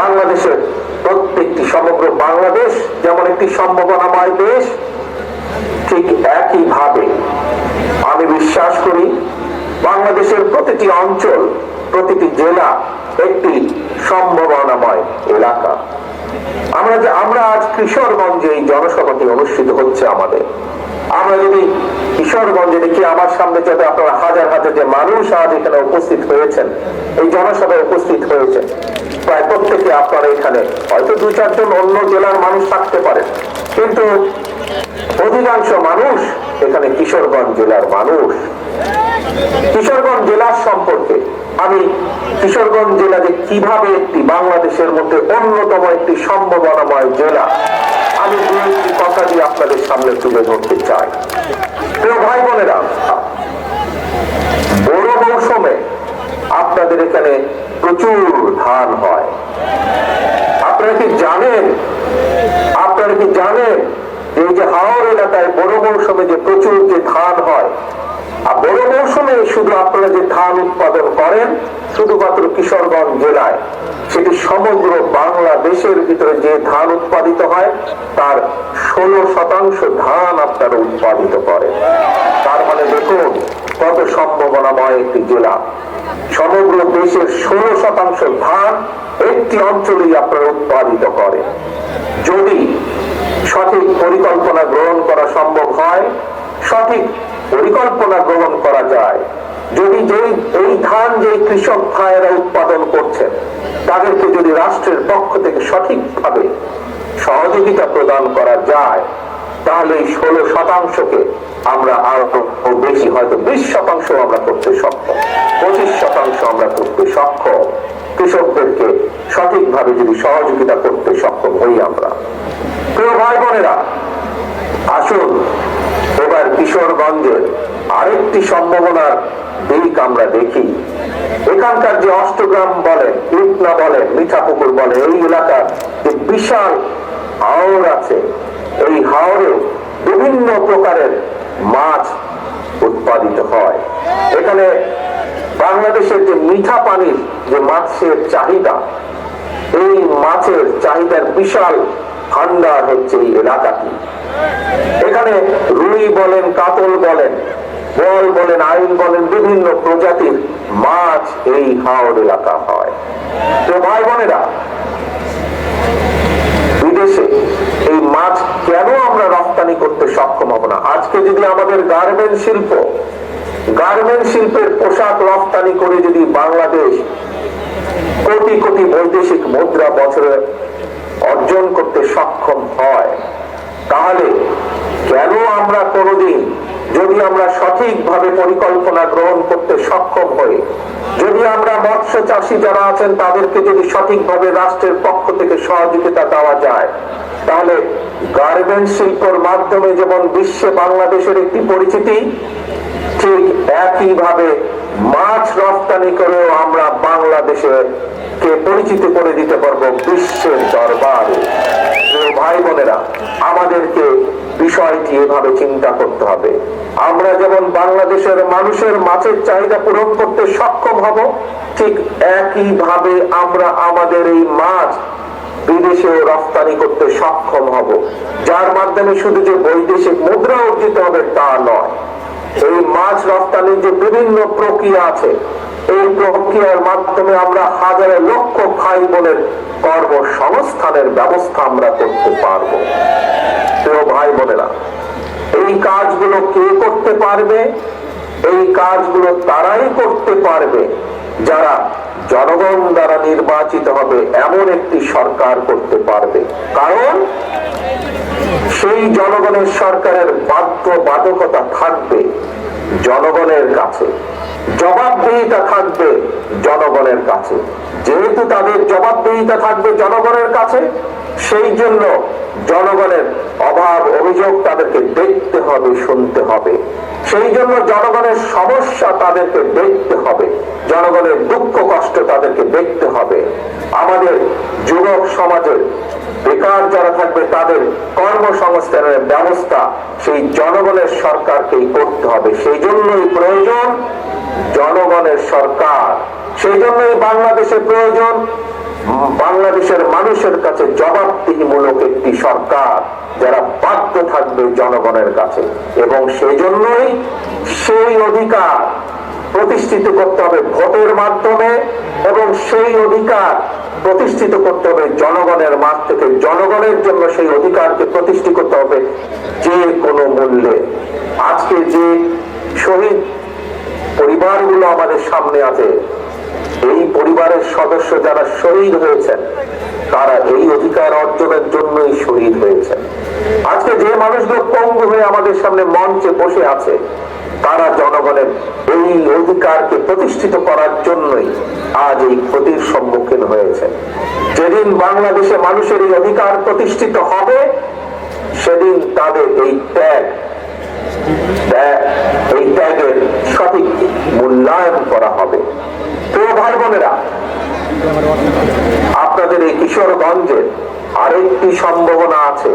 বাংলাদেশের প্রত্যেকটি সমগ্র বাংলাদেশ যেমন একটি সম্ভাবনাময় দেশ, ঠিক একইভাবে আমি বিশ্বাস করি বাংলাদেশের প্রতিটি অঞ্চল, প্রতিটি জেলা একটি সম্ভাবনাময় এলাকা। আমরা আমরা আজ কিশোরগঞ্জে এই জনসভাটি অনুষ্ঠিত হচ্ছে আমাদের। আমরা যদি কিশোরগঞ্জে দেখি, আমার সামনে যাতে আপনারা হাজার হাজার যে মানুষ আজ এখানে উপস্থিত হয়েছেন, এই জনসভায় উপস্থিত হয়েছেন, প্রায় প্রত্যেকে আপনারা এখানে। হয়তো দু চারজন অন্য জেলার মানুষ থাকতে পারেন কিন্তু অধিকাংশ মানুষ এখানে কিশোরগঞ্জ জেলার মানুষ। কিশোরগঞ্জ জেলার সম্পর্কে আমি কিশোরগঞ্জ জেলা যে কীভাবে একটি বাংলাদেশের মধ্যে অন্যতম একটি সম্ভাবনাময় জেলা, আমি দু একটি কথা দিয়ে আপনাদের সামনে তুলে ধরতে চাই। প্রিয় ভাই বোনেরা, বড় মৌসুমে আপনাদের এখানে প্রচুর ধান হয়। আপনারা কি জানেন? আপনারা কি জানেন এই যে হাওড় এলাকায় বড় মৌসুমে যে প্রচুর যে ধান হয় আর বড় মৌসুমে শুধু আপনারা যে ধান উৎপাদন করেন, শুধুমাত্র কিশোরগঞ্জ জেলায়, সেটি সমগ্র বাংলাদেশের ভিতরে যে ধান উৎপাদিত হয়, তার ষোলো শতাংশ ধান আপনারা উৎপাদিত করেন। তার মানে দেখুন কত সম্ভাবনাময় একটি জেলা। সমগ্র দেশের ষোলো শতাংশ ধান একটি অঞ্চলেই আপনারা উৎপাদিত করে যদি সঠিক পরিকল্পনা গ্রহণ করা সম্ভব হয়, সঠিক পরিকল্পনা গ্রহণ করা যায়। যদি যেই, এই ধান যে কৃষক ভাইয়েরা উৎপাদন করছেন, তাদেরকে যদি রাষ্ট্রের পক্ষ থেকে সঠিকভাবে সহযোগিতা প্রদান করা যায়, তাহলে এই ষোলো শতাংশকে আমরা আরও বেশি, হয়তো বিশ শতাংশ আমরা করতে সক্ষম, পঁচিশ শতাংশ আমরা করতে সক্ষম। কৃষকদেরকে সঠিকভাবে যদি সহযোগিতা করতে সক্ষম হই আমরা। প্রিয় ভাই বোনেরা, আসুন কিশোরগঞ্জের আরেকটি সম্ভাবনার দিক আমরা দেখি। এখানকার যে অষ্টগ্রাম বলেন ইটনা বলেন মিঠাপুকুর বলেন এই এলাকার যে বিশাল হাওর আছে, এই হাওরে বিভিন্ন প্রকারের মাছ উৎপাদিত হয়। এখানে বাংলাদেশের যে মিঠা পানির যে মাছের চাহিদা, এই মাছের চাহিদার বিশাল ভান্ডার হচ্ছে এই এলাকাটি। এখানে রুই বলেন, কাতল বলেন, বল বলেন, আইন বলেন, বিভিন্ন প্রজাতির মাছ এই হাওড় এলাকা হয়। তো ভাই বোনেরা, বিদেশে এই মাছ কেন আমরা রপ্তানি করতে সক্ষম হব না? আজকে যদি আমাদের গার্মেন্ট শিল্প, গার্মেন্ট শিল্পের পোশাক রপ্তানি করে যদি বাংলাদেশ কোটি কোটি বৈদেশিক মুদ্রা বছরে অর্জন করতে সক্ষম হয় তাহলে কেন আমরা কোনোদিন যদি আমরা সঠিকভাবে পরিকল্পনা গ্রহণ করতে সক্ষম হই, যদি আমরা মৎস্য চাষী যারা আছেন তাদেরকে যদি সঠিকভাবে রাষ্ট্রের পক্ষ থেকে সহযোগিতা দেওয়া যায়, তাহলে গার্মেন্ট শিল্পর মাধ্যমে যেমন বিশ্বে বাংলাদেশের একটি পরিচিতি, ঠিক একইভাবে মাছ রপ্তানি করেও আমরা বাংলাদেশে কে পরিচিত করে দিতে পারব বিশ্বের দরবারে। ভাই বোনেরা, আমাদেরকে বিষয়টি এভাবে চিন্তা করতে হবে। আমরা যেমন বাংলাদেশের মানুষের মাছের চাহিদা পূরণ করতে সক্ষম হব, ঠিক একইভাবে আমরা আমাদের এই মাছ বিদেশে রপ্তানি করতে সক্ষম হব। যার মাধ্যমে শুধু যে বৈদেশিক মুদ্রা অর্জিত হবে তা নয় এই মাছ রপ্তানির যে বিভিন্ন প্রক্রিয়া আছে, এই প্রক্রিয়ার মাধ্যমে আমরা হাজারে লক্ষ ভাই বোনের কর্মসংস্থানের ব্যবস্থা আমরা করতে পারব। প্রিয় ভাই বোনেরা, এই কাজগুলো কে করতে পারবে? এই কাজগুলো তারাই করতে পারবে। যারা জনগণ দ্বারা নির্বাচিত হবে, এমন একটি সরকার করতে পারবে। কারণ সেই জনগণের সরকারের বাধ্য বাধকতা থাকবে জনগণের কাছে। জবাবদিহিতা থাকবে জনগণের কাছে। যেহেতু তাদের জবাবদেহিতা থাকবে জনগণের কাছে, সেই জন্য জনগণের অভাব অভিযোগ তাদেরকে দেখতে হবে, শুনতে হবে। সেই জন্য জনগণের সমস্যা তাদেরকে দেখতে হবে। জনগণের দুঃখ, কষ্ট তাদেরকে দেখতে হবে। আমাদের যুবক সমাজের বেকার যারা থাকবে, তাদের কর্মসংস্থানের ব্যবস্থা সেই জনগণের সরকারকেই করতে হবে। সেই জন্যই প্রয়োজন জনগণের সরকার। সেই জন্যই বাংলাদেশের প্রয়োজন বাংলাদেশের মানুষের কাছে জবাবদিহিমূলক একটি সরকার যারা বাধ্য থাকবে জনগণের কাছে। এবং সেই জন্যই সেই অধিকার প্রতিষ্ঠিত করতে হবে ভোটের মাধ্যমে এবং সেই অধিকার প্রতিষ্ঠিত করতে হবে জনগণের মাঠ থেকে। জনগণের জন্য সেই অধিকারকে প্রতিষ্ঠিত করতে হবে যে কোনো মূল্যে। আজকে যে শহীদ পরিবারগুলো আমাদের সামনে আছে এই পরিবারের সদস্য যারা শহীদ হয়েছেন, তারা এই অধিকার অর্জনের জন্যই শহীদ হয়েছেন। আজকে যে মানুষগুলো পঙ্গু হয়ে আমাদের সামনে মঞ্চে বসে আছে, তারা জনগণের এই অধিকারকে প্রতিষ্ঠিত করার জন্যই আজ এই ক্ষতির সম্মুখীন হয়েছে। যেদিন বাংলাদেশে মানুষের এই অধিকার প্রতিষ্ঠিত হবে, সেদিন তাদের এই ত্যাগ এই ত্যাগের সঠিক মূল্যায়ন করা হবে। প্রিয় আপনাদের এই কিশোরগঞ্জের আরেকটি সম্ভাবনা আছে।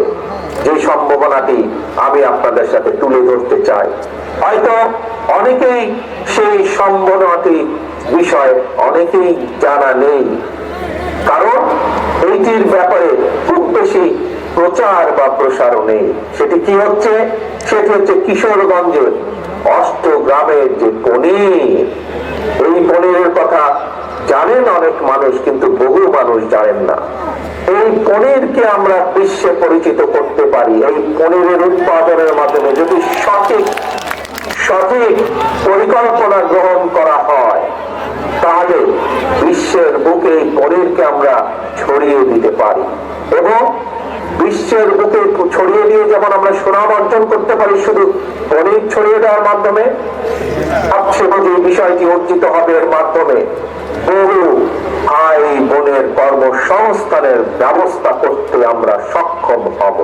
যে সম্ভাবনাটি আমি আপনাদের সাথে তুলে ধরতে চাই। হয়তো অনেকেই সেই সম্ভাবনাটি বিষয়ে অনেকেই জানা নেই। কারণ এইটির ব্যাপারে খুব বেশি প্রচার বা প্রসারও নেই। সেটি কি হচ্ছে? সেটি হচ্ছে কিশোরগঞ্জের অষ্টগ্রামের যে পনির এই পনিরের কথা জানেন অনেক মানুষ, কিন্তু বহু মানুষ জানেন না। এই পনিরকে আমরা বিশ্বে পরিচিত করতে পারি। এই পনিরের উৎপাদনের মাধ্যমে যদি সঠিক সঠিক পরিকল্পনা গ্রহণ করা হয়, তাহলে বিশ্বের বুকে এই পনিরকে আমরা ছড়িয়ে দিতে পারি। এবং বিশ্বের বুকে ছড়িয়ে দিয়ে যেমন আমরা সুনাম অর্জন করতে পারি, শুধু অনেক ছড়িয়ে দেওয়ার মাধ্যমে সবচেয়ে যে বিষয়টি অর্জিত হবে এর মাধ্যমে। বহু ভাই বোনের কর্মসংস্থানের ব্যবস্থা করতে আমরা সক্ষম হব।